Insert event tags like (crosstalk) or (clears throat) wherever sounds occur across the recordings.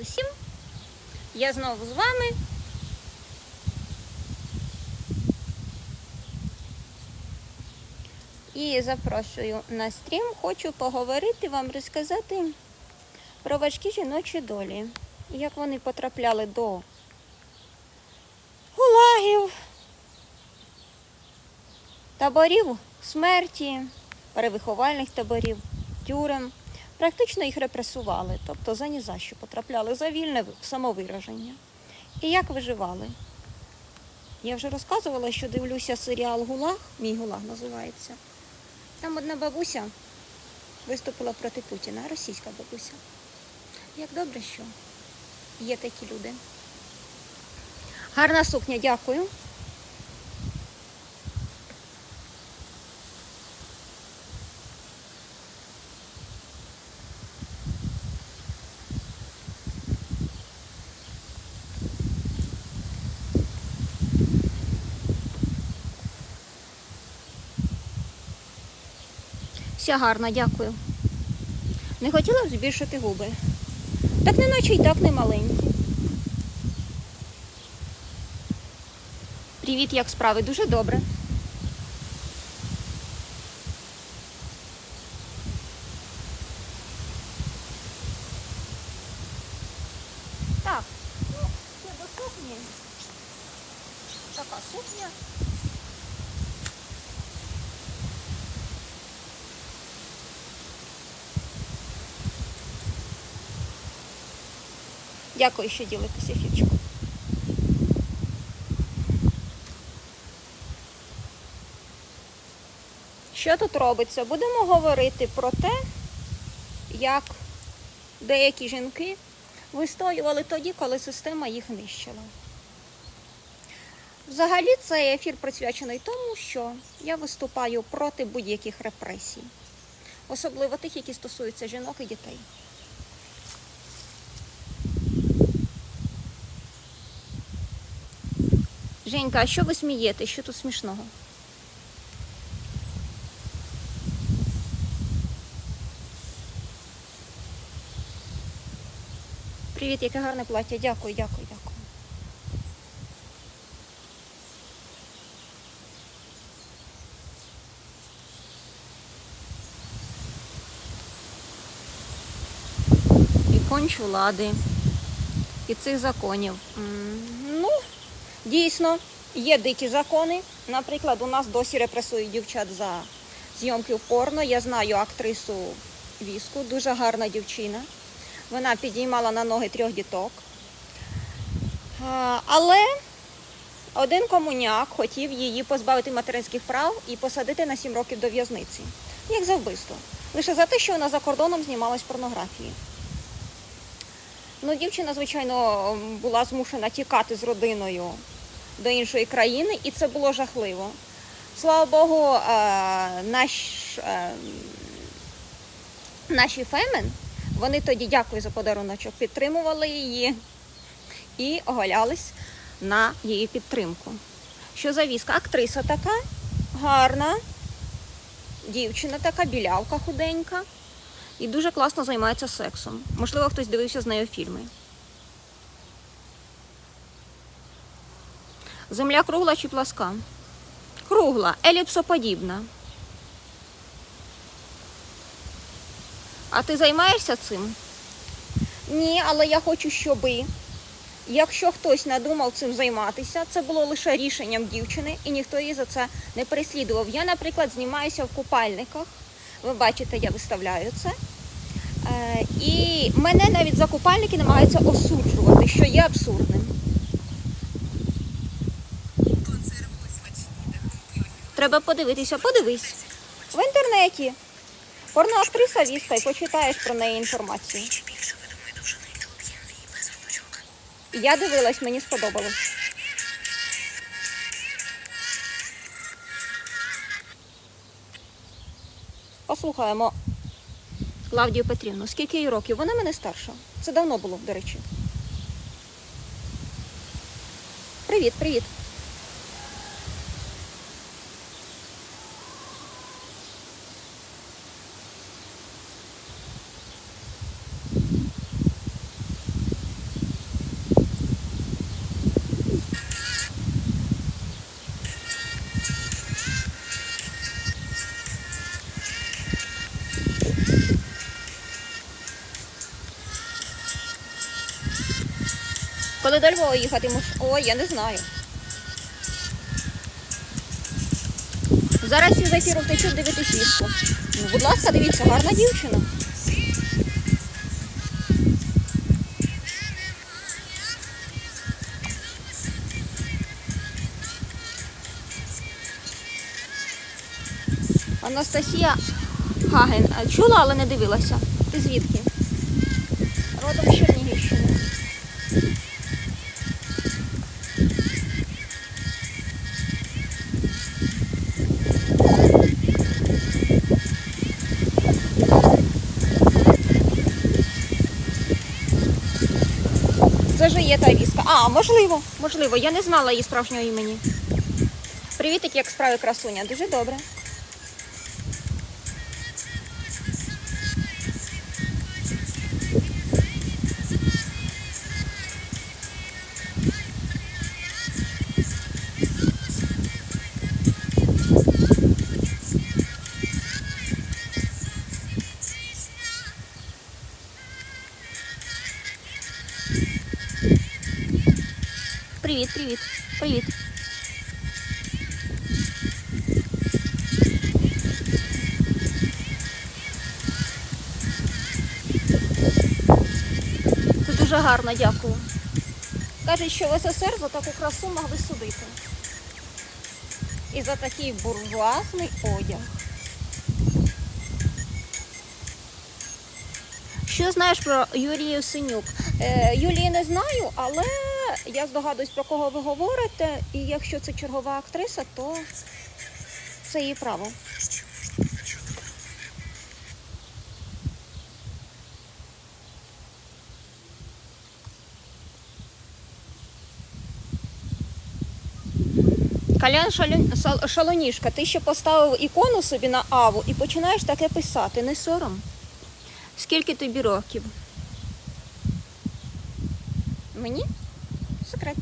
Усім я знову з вами. І запрошую на стрім. Хочу поговорити вам, розказати про важкі жіночі долі. Як вони потрапляли до гулагів, таборів смерті, перевиховальних таборів, тюрем. Практично їх репресували, тобто за ні за що потрапляли за вільне самовираження. І як виживали? Я вже розказувала, що дивлюся серіал Гулаг, мій Гулаг називається. Там одна бабуся виступила проти Путіна, російська бабуся. Як добре, що є такі люди. Гарна сукня, дякую. Вся гарно, дякую. Не хотіла б збільшити губи. Так не наче й так не маленькі. Привіт, як справи? Дуже добре. Так, ну, ще до сукні. Така сукня. Дякую, що ділитеся ефірчиком. Що тут робиться? Будемо говорити про те, як деякі жінки вистоювали тоді, коли система їх нищила. Взагалі цей ефір присвячений тому, що я виступаю проти будь-яких репресій, особливо тих, які стосуються жінок і дітей. Женька, а що ви смієте? Що тут смішного? Привіт, яке гарне плаття. Дякую, дякую, дякую. І конч влади, і цих законів. Дійсно, є дикі закони. Наприклад, у нас досі репресують дівчат за зйомки в порно. Я знаю актрису Віску, дуже гарна дівчина. Вона підіймала на ноги трьох діток. Але один комуняк хотів її позбавити материнських прав і посадити на 7 років до в'язниці. Як за вбивство. Лише за те, що вона за кордоном знімалась порнографії. Ну, дівчина, звичайно, була змушена тікати з родиною до іншої країни, і це було жахливо. Слава Богу, е, наш, е, наші фемен, вони тоді, дякую за подаруночок, підтримували її і оголялись на її підтримку. Що за візка? Актриса така гарна, дівчина така, білявка худенька. І дуже класно займається сексом. Можливо, хтось дивився з нею фільми. Земля кругла чи пласка? Кругла, еліпсоподібна. А ти займаєшся цим? Ні, але я хочу, щоби. Якщо хтось надумав цим займатися, це було лише рішенням дівчини, і ніхто її за це не переслідував. Я, наприклад, знімаюся в купальниках. Ви бачите, я виставляю це. Е, І мене навіть за купальники намагаються осуджувати, що є абсурдним. Треба подивитися, подивись. В інтернеті. Порноактриса Віста і почитаєш про неї інформацію. Я дивилась, мені сподобалось. Послухаємо Клавдію Петрівну. Скільки їй років? Вона мене старша. Це давно було, до речі. Привіт, привіт. Коли до Львова їхатимеш? Ой, я не знаю. Зараз із ефіру втечуть дивитись віску. Ну, будь ласка, дивіться, гарна дівчина. Анастасія Хаген. Чула, але не дивилася. Ти звідки? А, можливо, можливо. Я не знала її справжнього імені. Привітик, як справи красуня. Дуже добре. Гарно, дякую. Кажуть, що в СССР за таку красу могли судити. І за такий буржуазний одяг. Що знаєш про Юрію Синюк? Е, Юлії не знаю, але я здогадуюсь, про кого ви говорите. І якщо це чергова актриса, то це її право. Сал- Шалоніжка, ти ще поставив ікону собі на аву і починаєш таке писати. Не сором. Скільки тобі років? Мені? Секрет.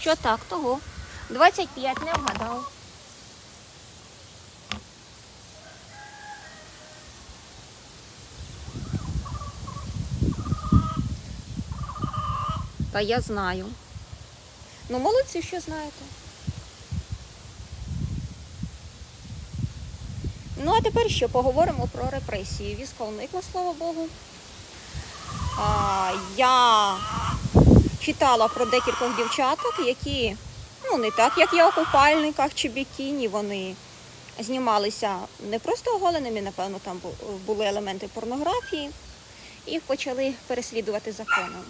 Що так, того? 25 не вгадав. Та я знаю. Ну, молодці, що знаєте. Ну, а тепер що поговоримо про репресії. Війська уникла, слава Богу. А, я читала про декількох дівчаток, які, ну, не так, як я у купальниках чи бікіні, вони знімалися не просто оголеними, напевно, там були елементи порнографії. Їх почали переслідувати законом.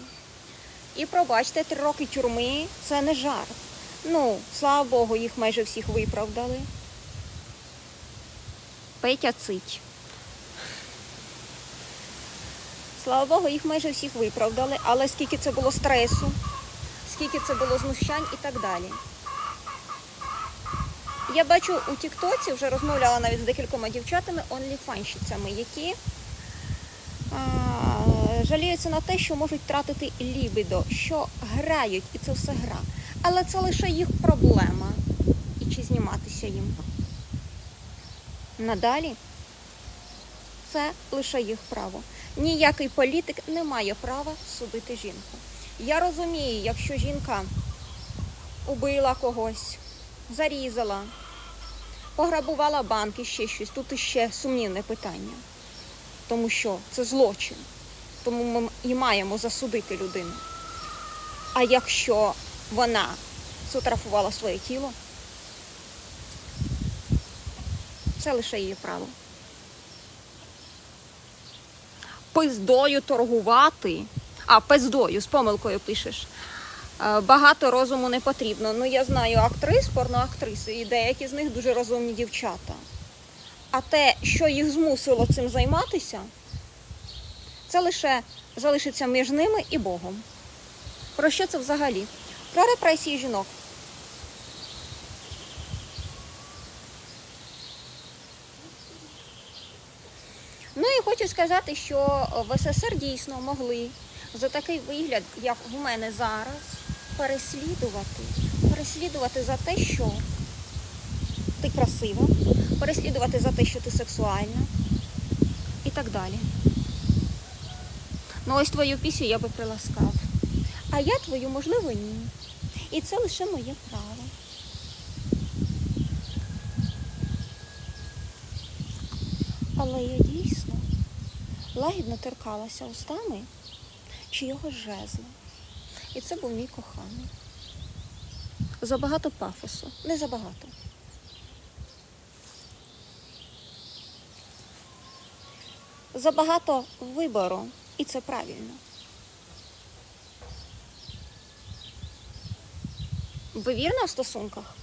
І пробачте, три роки тюрми це не жарт. Ну, слава Богу, їх майже всіх виправдали. Петя цить. Слава Богу, їх майже всіх виправдали, але скільки це було стресу, скільки це було знущань і так далі. Я бачу у Тіктоці, вже розмовляла навіть з декількома дівчатами, онліфанщицями, які а, жаліються на те, що можуть тратити лібідо, що грають, і це все гра. Але це лише їх проблема. І чи зніматися їм. Надалі це лише їх право. Ніякий політик не має права судити жінку. Я розумію, якщо жінка убила когось, зарізала, пограбувала банк і ще щось, тут іще сумнівне питання тому що це злочин. Тому ми і маємо засудити людину. А якщо вона сфотографувала своє тіло, це лише її право. Пиздою торгувати, а пиздою з помилкою пишеш. Е, Багато розуму не потрібно. Ну, я знаю актрис, порноактриси, і деякі з них дуже розумні дівчата. А те, що їх змусило цим займатися, це лише залишиться між ними і Богом. Про що це взагалі? Про репресії жінок. Ну і хочу сказати, що в СССР дійсно могли за такий вигляд, як в мене зараз, переслідувати. Переслідувати за те, що ти красива, переслідувати за те, що ти сексуальна і так далі. Ну ось твою пісню я би приласкав. А я твою, можливо, ні. І це лише моє право. Але я дійсно лагідно торкалася устами чи його жезла. І це був мій коханий. Забагато пафосу, не забагато. Забагато вибору, і це правильно. Ви вірна в стосунках?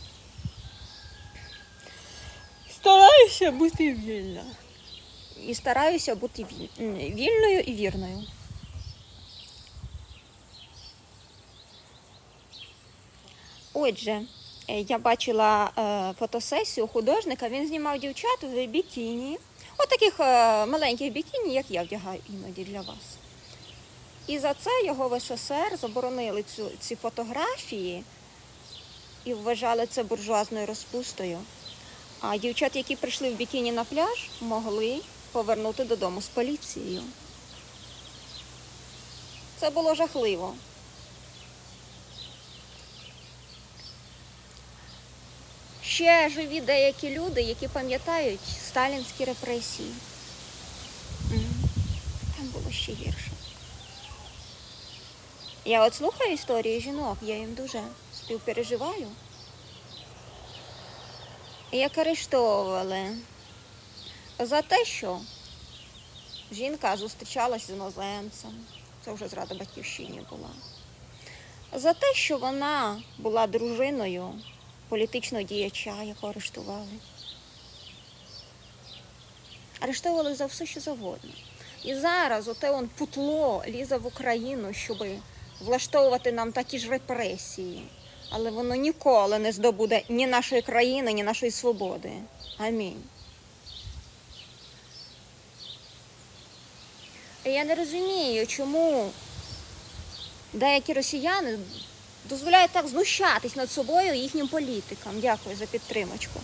Стараюся бути вільна. І стараюся бути віль- вільною і вірною. Отже, е, я бачила е, фотосесію художника, він знімав дівчат в бікіні. От таких е, маленьких бікіні, як я вдягаю іноді для вас. І за це його в СССР заборонили цю, ці фотографії і вважали це буржуазною розпустою. А дівчат, які прийшли в бікіні на пляж, могли повернути додому з поліцією. Це було жахливо. Ще живі деякі люди, які пам'ятають сталінські репресії. Там було ще гірше. Я от слухаю історії жінок, я їм дуже співпереживаю. Як арештовували за те, що жінка зустрічалася з іноземцем, це вже зрада батьківщині була. За те, що вона була дружиною політичного діяча, якого арештували. Арештовували за все, що завгодно. І зараз оте он путло лізе в Україну, щоб влаштовувати нам такі ж репресії. Але воно ніколи не здобуде ні нашої країни, ні нашої свободи. Амінь. Я не розумію, чому деякі росіяни дозволяють так знущатись над собою і їхнім політикам. Дякую за підтримочку.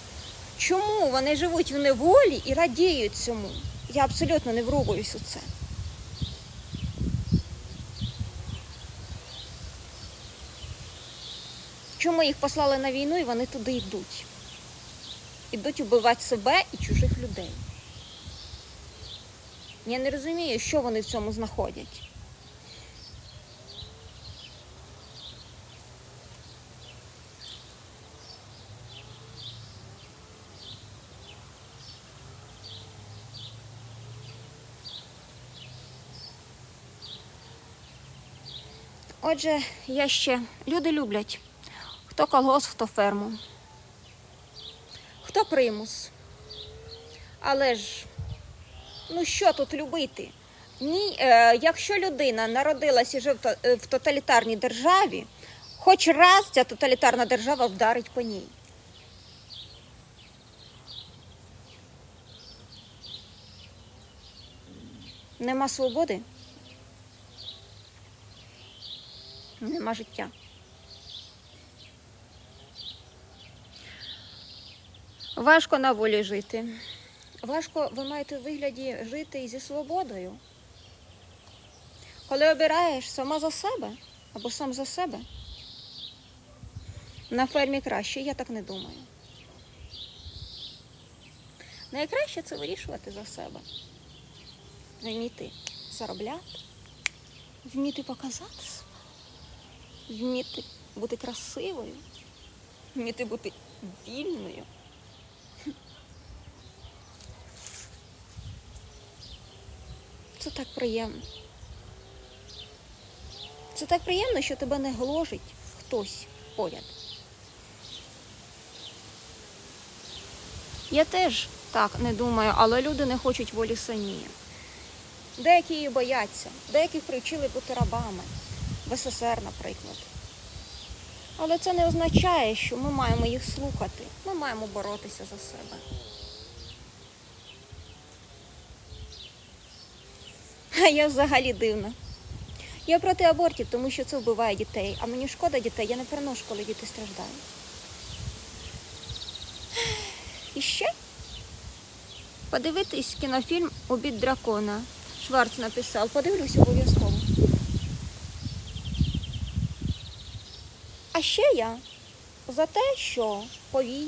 Чому вони живуть в неволі і радіють цьому? Я абсолютно не врубуюсь у це. Чому їх послали на війну і вони туди йдуть? Ідуть убивати себе і чужих людей. Я не розумію, що вони в цьому знаходять. Отже, я ще люди люблять. Хто колгосп, хто ферму, хто примус. Але ж, ну що тут любити? Ні, е, якщо людина народилась і живе в то- е, в тоталітарній державі, хоч раз ця тоталітарна держава вдарить по ній. Нема свободи, нема життя. Важко на волі жити. Важко ви маєте в вигляді жити і зі свободою. Коли обираєш сама за себе або сам за себе, на фермі краще, я так не думаю. Найкраще це вирішувати за себе. Вміти заробляти, вміти показати себе, вміти бути красивою, вміти бути вільною. Це так приємно. Це так приємно, що тебе не гложить хтось поряд. Я теж так не думаю, але люди не хочуть волі самі. Деякі її бояться, деяких привчили бути рабами, в СССР, наприклад. Але це не означає, що ми маємо їх слухати. Ми маємо боротися за себе. А я взагалі дивна. Я проти абортів, тому що це вбиває дітей. А мені шкода дітей, я не переношу, коли діти страждають. І ще подивитись кінофільм Убід дракона. Шварц написав, подивлюсь обов'язково. А ще я за те, що повій,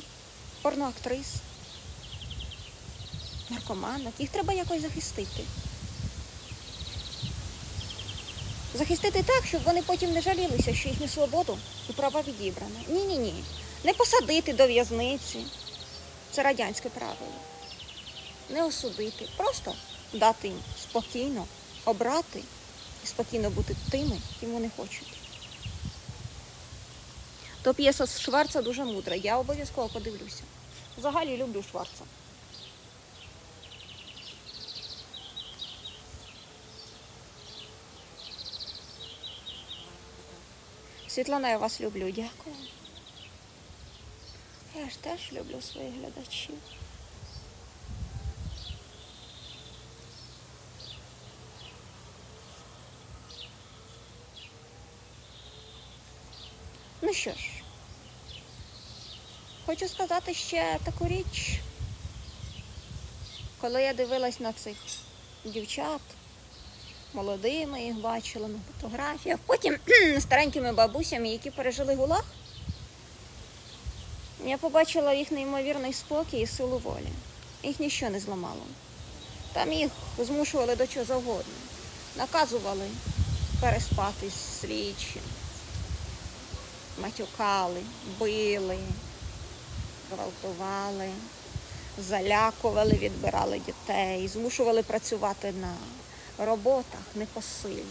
порноактрис, наркоманок, їх треба якось захистити. Захистити так, щоб вони потім не жалілися, що їхню свободу і права відібрано. Ні, ні, ні. Не посадити до в'язниці. Це радянське правило. Не осудити, просто дати їм спокійно обрати і спокійно бути тими, ким вони хочуть. То п'єса з Шварца дуже мудра. Я обов'язково подивлюся. Взагалі люблю Шварца. Світлана, я вас люблю. Дякую. Я ж теж люблю своїх глядачів. Що ж, хочу сказати ще таку річ. Коли я дивилась на цих дівчат, молодими їх бачила на фотографіях, потім (clears throat) старенькими бабусями, які пережили гулаг, я побачила їх неймовірний спокій і силу волі. Їх ніщо не зламало. Там їх змушували до чого завгодно. Наказували переспати з слідчим, матюкали, били, гвалтували, залякували, відбирали дітей, змушували працювати на роботах непосильних.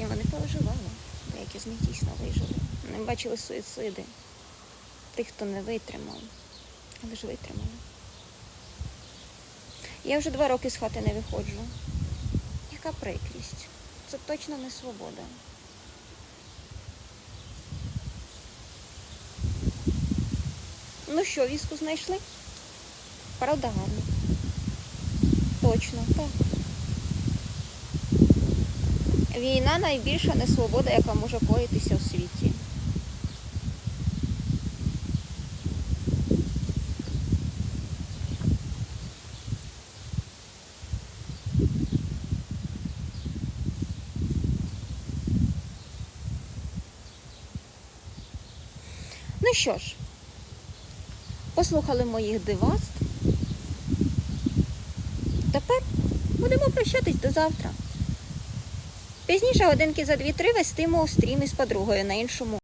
І вони переживали. Деякі з них дійсно вижили. Вони бачили суїциди. Тих, хто не витримав, але ж витримали. Я вже два роки з хати не виходжу. Яка прикрість? Це точно не свобода. Ну що, віску знайшли? Правда гарно. Точно, так. Війна найбільша несвобода, яка може коїтися у світі. Ну що ж, послухали моїх дивацтв. Тепер будемо прощатись до завтра. Пізніше годинки за 2-3 вестиму стрім із подругою на іншому